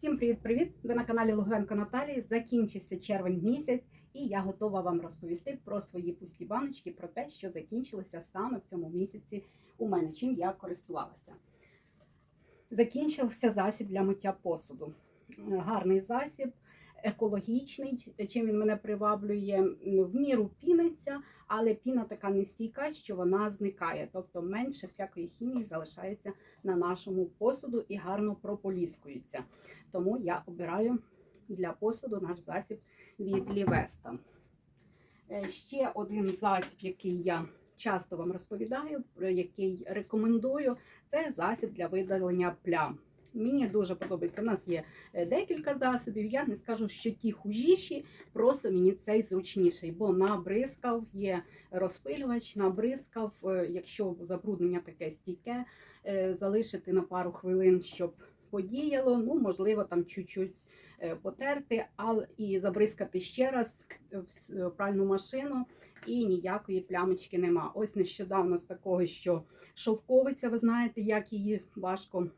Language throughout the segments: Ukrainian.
Всім привіт-привіт! Ви на каналі Луганка Наталії. Закінчився червень місяць, і я готова вам розповісти про свої пусті баночки, про те, що закінчилося саме в цьому місяці у мене, чим я користувалася. Закінчився засіб для миття посуду. Гарний засіб, екологічний. Чим він мене приваблює, в міру піниться, але піна така нестійка, що вона зникає, тобто менше всякої хімії залишається на нашому посуду і гарно прополіскується. Тому я обираю для посуду наш засіб від Лівеста. Е, Ще один засіб, який я часто вам розповідаю, який рекомендую, це засіб для видалення плям. Мені дуже подобається. У нас є е, декілька засобів. Я не скажу, що ті хужіші, просто мені цей зручніший, бо набризкав, є розпилювач, набризкав. е, Якщо забруднення таке стійке, е, залишити на пару хвилин, щоб подіяло. Ну, можливо, там чуть-чуть потерти, але і забризкати ще раз в пральну машину, і ніякої плямочки нема. Ось нещодавно з такого, що шовковиця, ви знаєте, як її важко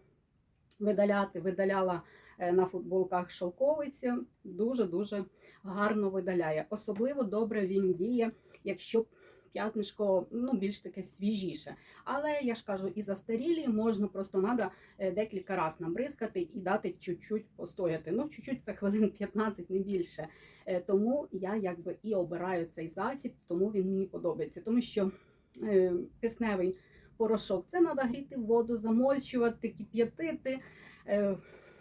видаляти. Видаляла е, на футболках шовковицю, дуже-дуже гарно видаляє. Особливо добре він діє, якщо п'ятнишко ну, більш таке свіжіше. Але я ж кажу, і застарілі можна просто треба декілька разів набризкати і дати чуть-чуть постояти. Ну, чуть-чуть це хвилин 15, не більше. Е, Тому я якби і обираю цей засіб, тому він мені подобається. Тому що е, кисневий порошок це треба гріти воду, замочувати, кип'ятити. Е,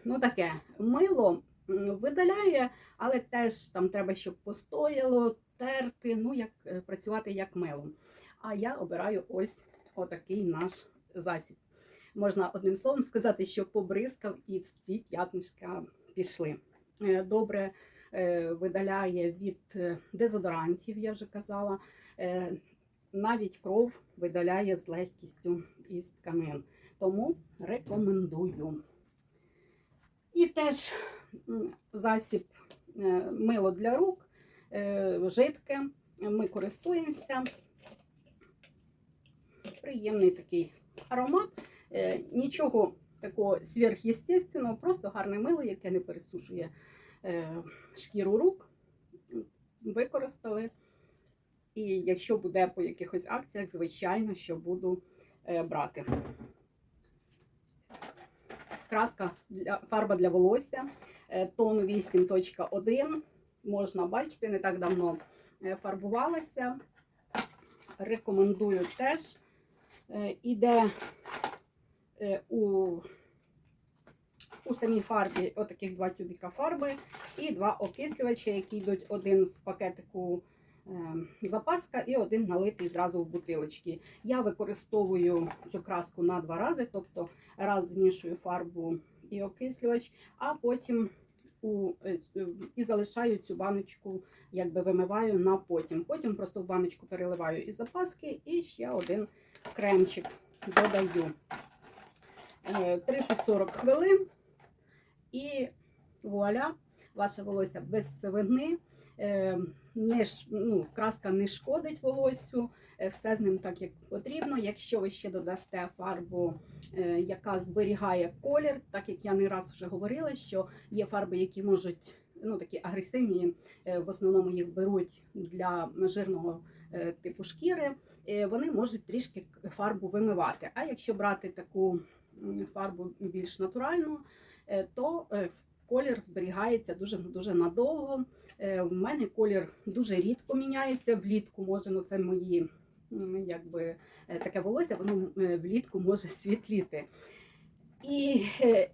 Ну таке мило видаляє, але теж там треба, щоб постояло, терти, ну як е, працювати як милом. А я обираю ось отакий наш засіб. Можна одним словом сказати, що побризкав і всі п'ятнишка пішли. Е, Добре видаляє від дезодорантів, я вже казала. Навіть кров видаляє з легкістю із тканин. Тому рекомендую. І теж засіб е, мило для рук, е, жидке. Ми користуємося. Приємний такий аромат. Е, Нічого такого сверхъестественного, просто гарне мило, яке не пересушує шкіру рук. Використали. І якщо буде по якихось акціях, звичайно, що буду е, брати. Краска для фарба для волосся, е, тон 8.1. Можна бачити, не так давно е, фарбувалася. Рекомендую теж. Іде у, у самій фарбі отаких два тюбіка фарби і два окислювача, які йдуть один в пакетику запаска і один налитий зразу в бутилочки. Я використовую цю краску на два рази, тобто раз змішую фарбу і окислювач, а потім у, е, е, і залишаю цю баночку, якби вимиваю на потім. Потім просто в баночку переливаю із запаски і ще один кремчик додаю. Е, 30-40 хвилин і вуаля, ваше волосся без сивини. Не, ну, краска не шкодить волоссю, е, все з ним так, як потрібно. Якщо ви ще додасте фарбу, е, яка зберігає колір, так як я не раз вже говорила, що є фарби, які можуть ну, такі агресивні, е, в основному їх беруть для жирного типу шкіри, вони можуть трішки фарбу вимивати. А якщо брати таку фарбу більш натуральну, то колір зберігається дуже дуже надовго. Е, В мене колір дуже рідко міняється. Влітку може, ну це мої якби е, таке волосся, воно е, влітку може світліти. І, е,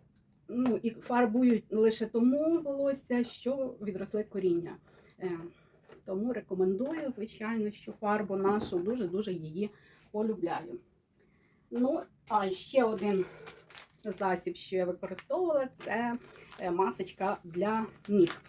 ну, і фарбують лише тому волосся, що відросли коріння. Е, Тому рекомендую, звичайно, що фарбу нашу дуже-дуже її полюбляю. Ну, а ще один засіб, що я використовувала, це е, масочка для ніг.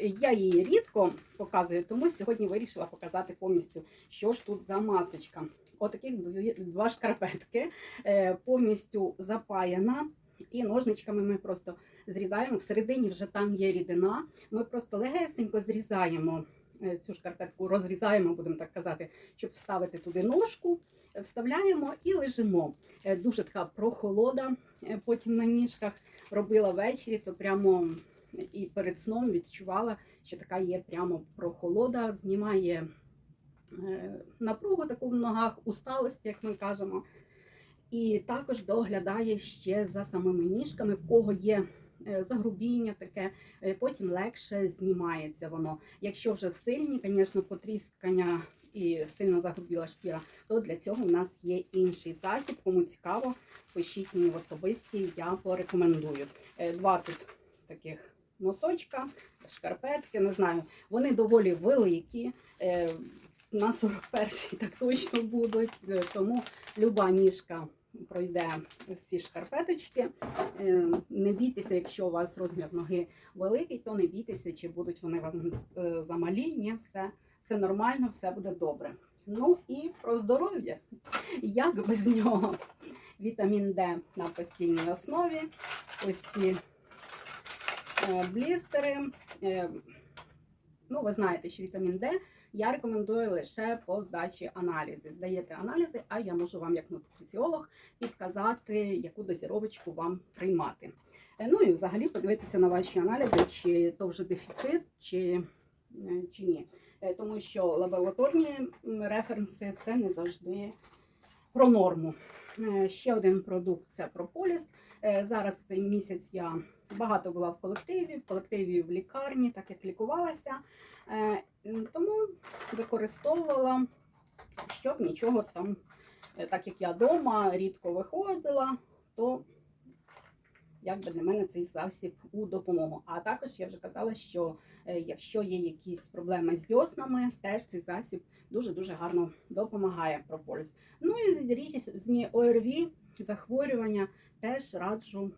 Я її рідко показую, тому сьогодні вирішила показати повністю, що ж тут за масочка. Отаких дві- два шкарпетки е, повністю запаяна. І ножничками ми просто зрізаємо. Всередині вже там є рідина. Ми просто легесенько зрізаємо е, цю шкарпетку, розрізаємо, будемо так казати, щоб вставити туди ножку. Вставляємо і лежимо. Дуже така прохолода потім на ніжках, робила ввечері, то прямо і перед сном відчувала, що така є прямо прохолода, знімає е, напругу таку в ногах, усталості, як ми кажемо. І також доглядає ще за самими ніжками, в кого є е, загрубіння таке, е, потім легше знімається воно. Якщо вже сильні, звісно, потріскання і сильно загрубіла шкіра, то для цього в нас є інший засіб. Кому цікаво, пишіть мені в особисті, я порекомендую. Е, Два тут таких носочка, шкарпетки, не знаю. Вони доволі великі. е, На 41-й так точно будуть, е, тому люба ніжка пройде в ці шкарпеточки. Не бійтеся, якщо у вас розмір ноги великий, то не бійтеся, чи будуть вони вам замалі. Ні, все, все нормально, все буде добре. Ну і про здоров'я. Як без нього? Вітамін Д на постійній основі. Ось ці е, блістери. Е, Ну, ви знаєте, що вітамін Д я рекомендую лише по здачі аналізів. Здаєте аналізи, а я можу вам, як нутриціолог, підказати, яку дозіровочку вам приймати. Е, Ну і взагалі подивитися на ваші аналізи, чи то вже дефіцит, чи, чи ні. Е, Тому що лабораторні референси це не завжди про норму. Е, Ще один продукт це прополіс. Е, Зараз цей місяць я багато була в колективі, в колективі в лікарні, так як лікувалася. Тому використовувала, щоб нічого там, так як я вдома рідко виходила, то якби для мене цей засіб у допомогу. А також я вже казала, що е, якщо є якісь проблеми з дьоснами, теж цей засіб дуже-дуже гарно допомагає прополіс. Ну і різні ОРВІ, захворювання теж раджу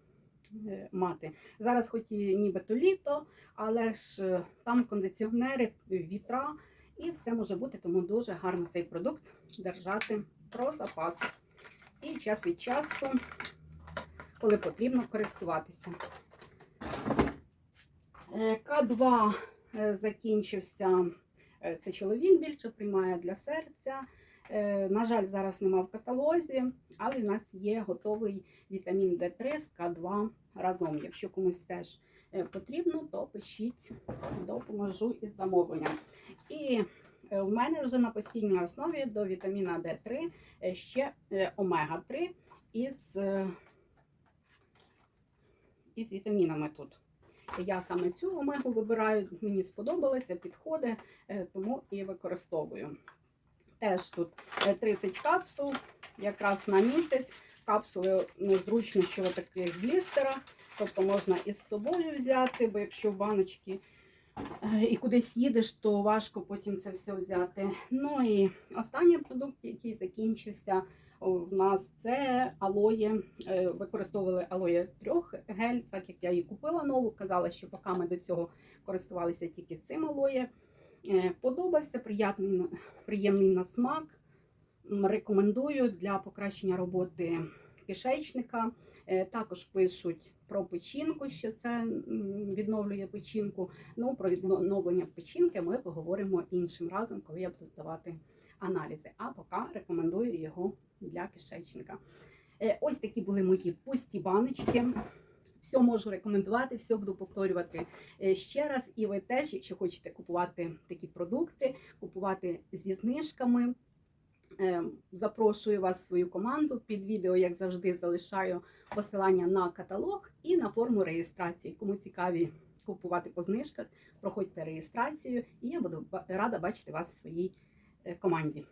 е, мати. Зараз хоч і нібито літо, але ж е, там кондиціонери, вітра і все може бути, тому дуже гарно цей продукт держати про запас. І час від часу, коли потрібно користуватися. Е, К2 е, закінчився. Е, Це чоловік більше приймає для серця. На жаль, зараз нема в каталозі, але в нас є готовий вітамін D3 з К2 разом. Якщо комусь теж потрібно, то пишіть, допоможу із замовленням. І в мене вже на постійній основі до вітаміна D3 е, ще е, омега-3 із, із вітамінами тут. Я саме цю омегу вибираю, мені сподобалося, підходить, е, тому і використовую. Теж тут е, 30 капсул, якраз на місяць. Капсули ну, зручно, що в таких блістерах, тобто можна із собою взяти, бо якщо в баночки е, і кудись їдеш, то важко потім це все взяти. Ну і останній продукт, який закінчився у нас, це алоє. Е, Використовували алоє трьох гель, так як я її купила нову. Казала, що поки ми до цього користувалися тільки цим алоє. Е, Подобався, приятний, приємний на смак. Рекомендую для покращення роботи кишечника. Е, Також пишуть про печінку, що це відновлює печінку. Ну, про відновлення печінки ми поговоримо іншим разом, коли я буду здавати аналізи. А поки рекомендую його для кишечника. Е, Ось такі були мої пусті баночки. Все можу рекомендувати, все буду повторювати е, ще раз. І ви теж, якщо хочете купувати такі продукти, купувати зі знижками. е, Запрошую вас в свою команду. Під відео, як завжди, залишаю посилання на каталог і на форму реєстрації. Кому цікаві купувати по знижках, проходьте реєстрацію, і я буду рада бачити вас в своїй команді.